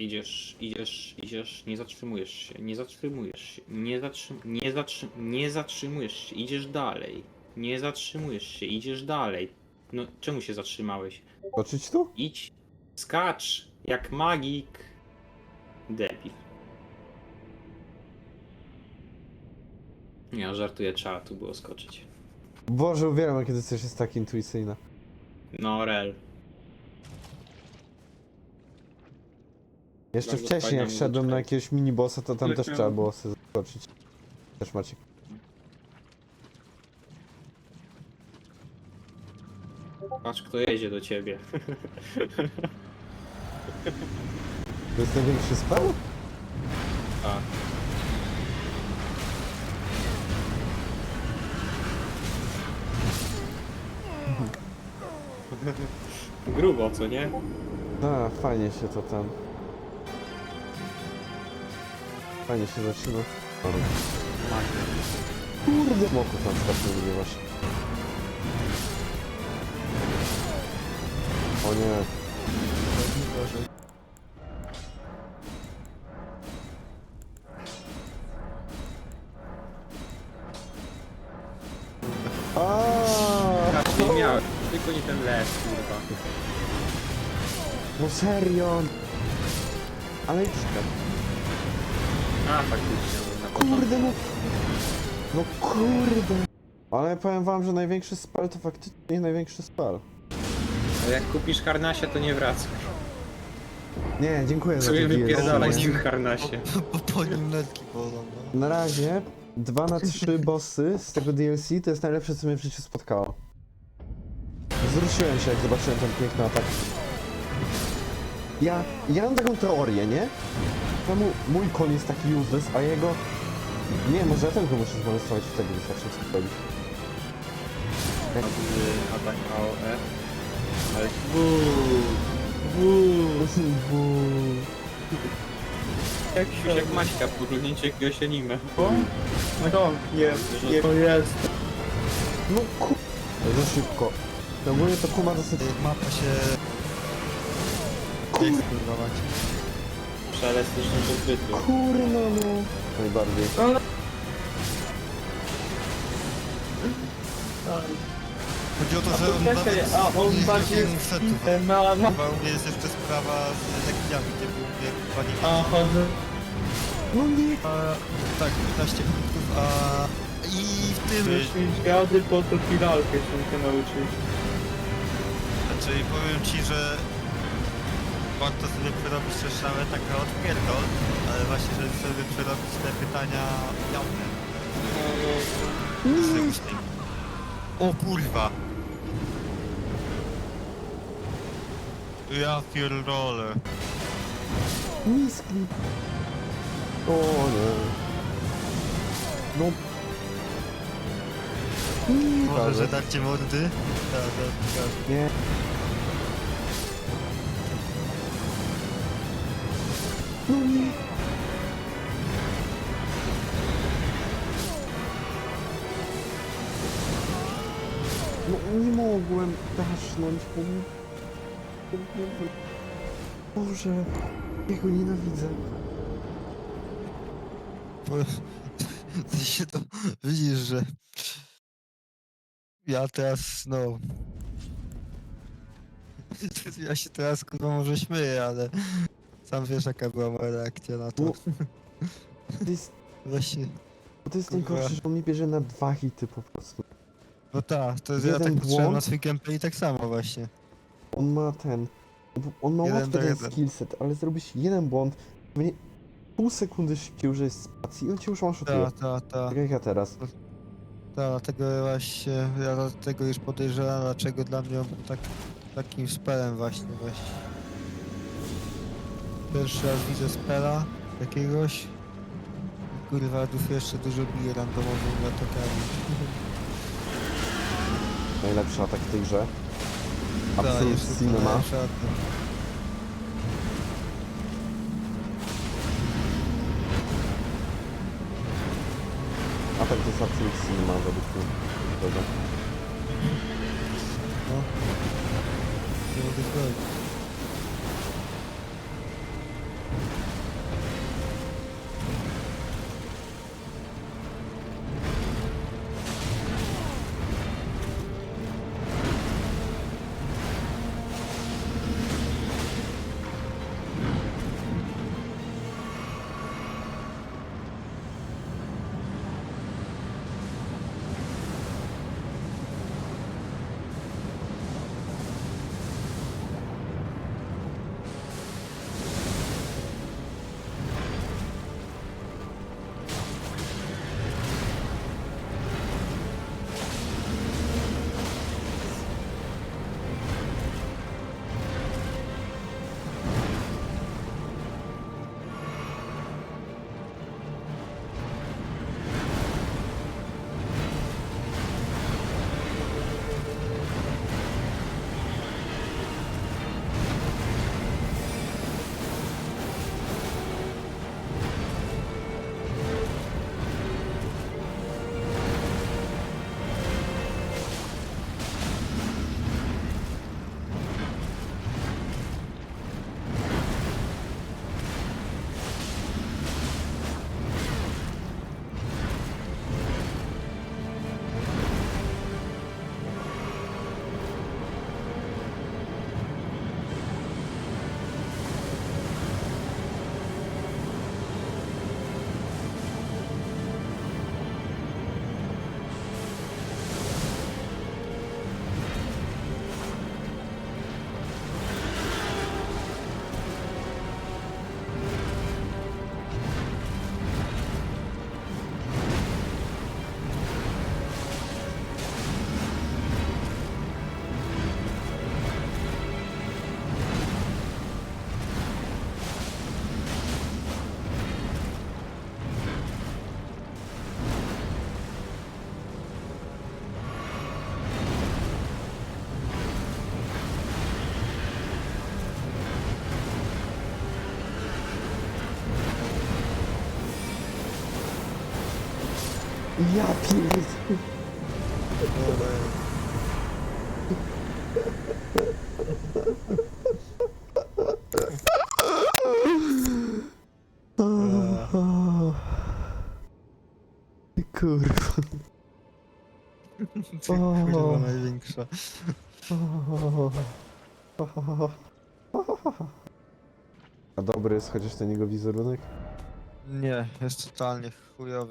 Idziesz, idziesz, idziesz, nie zatrzymujesz się, nie zatrzymujesz się, nie, zatrzym, nie, zatrzym, nie zatrzymujesz się, idziesz dalej. Nie zatrzymujesz się, idziesz dalej. No, czemu się zatrzymałeś? Skoczyć tu? Idź, skacz, jak magik. Debil. Ja żartuję, trzeba tu było skoczyć. Boże, uwielbiam, kiedy coś jest tak intuicyjne. No, rel. Jeszcze Bardzo wcześniej, fajna jak szedłem na muzyczka jakiegoś minibossa, to tam też trzeba było sobie skoczyć. Też macie. Patrz, kto jedzie do ciebie. To jest największy spell? A. Grubo, co nie? A, fajnie się to tam. Fajnie się zaczyna. Kurde, moku tam strasznie lubię właśnie. O nie. Aaaa! Tak, nie miałem. Tylko nie ten les, kurwa. No serio! Ale A, faktycznie, na początku. kurde no... No kurde! Ale powiem wam, że największy spell to faktycznie największy spell. Ale jak kupisz harnasia, to nie wracaj. Nie, dziękuję za Sobie to wypierdalaj z tym harnasie. Po, po nim letki no. Na razie 2 na 3 bossy z tego DLC to jest najlepsze co mnie w życiu spotkało. Wzruszyłem się jak zobaczyłem ten piękny atak. Ja, ja mam taką teorię, nie? Czemu mój koń jest taki useless, a jego... Nie, może ja tylko muszę zmolestować wtedy wystarczy co robić. Jak... Atak AOE. Ale buuu, buuu. Jak, jak Maśka, podglądnięcie jakiegoś anime. No, jest, jest, to jest. No ku... Za szybko. To ogólnie to kuma dosyć... Mapa się... Kurwa macie? Szelestyczny podbytu. Kurno no. Najbardziej. Chodzi o to, że on Czekaj, nawet a on nie bardziej jest setów. e, ma, ma, Chyba u mnie jest jeszcze sprawa z lekcjami, gdzie był mnie chyba nie a chodzę. No nie. a, Tak, 15 punktów, a... I w tym... Myśmy zwiady po to finalkę się nauczyć. Znaczy powiem ci, że... Warto sobie przerobić też nawet taka odpierdol, ale właśnie, żeby sobie przerobić te pytania jawne. Z ustnej. O kurwa! Ja pierdolę. Miskli. O nie. No. Nie, Może, Boże. że dacie mordy? Tak, tak, tak. Nie. Mogłem dasznąć, bo mi... Boże, ja go nienawidzę. Ty się to widzisz, że ja teraz, no. Ja się teraz kurwa może śmieję, ale sam wiesz jaka była moja reakcja na to. To jest, Właśnie, to jest Kurwa. najgorsze, że on mnie bierze na dwa hity po prostu. No tak, to jest ja Jeden tak patrzyłem na błąd. swój gameplay tak samo właśnie. On ma ten. On ma Jeden łatwy do ten jeden. skillset, ale zrobisz jeden błąd, pewnie pół sekundy szybciej użyjesz spacji i on cię już one-shotuje. Ta, ta, ta, Tak jak ja teraz. ta, dlatego właśnie, ja dlatego już podejrzewam, dlaczego dla mnie on był tak, takim spelem właśnie, właśnie. Pierwszy raz widzę spela jakiegoś. Kurwa, duf jeszcze dużo bije randomowymi atakami. Najlepszy atak w tej grze. Ta, Absolute to Cinema. najlepszy atak. Atak to jest Absolute Cinema według mnie. Tego. No. Nie mogę zgodzić. Ja pierd... Ty kurwa. Ty kurwa największa. A dobry jest chociaż ten jego wizerunek? Nie, jest totalnie chujowy.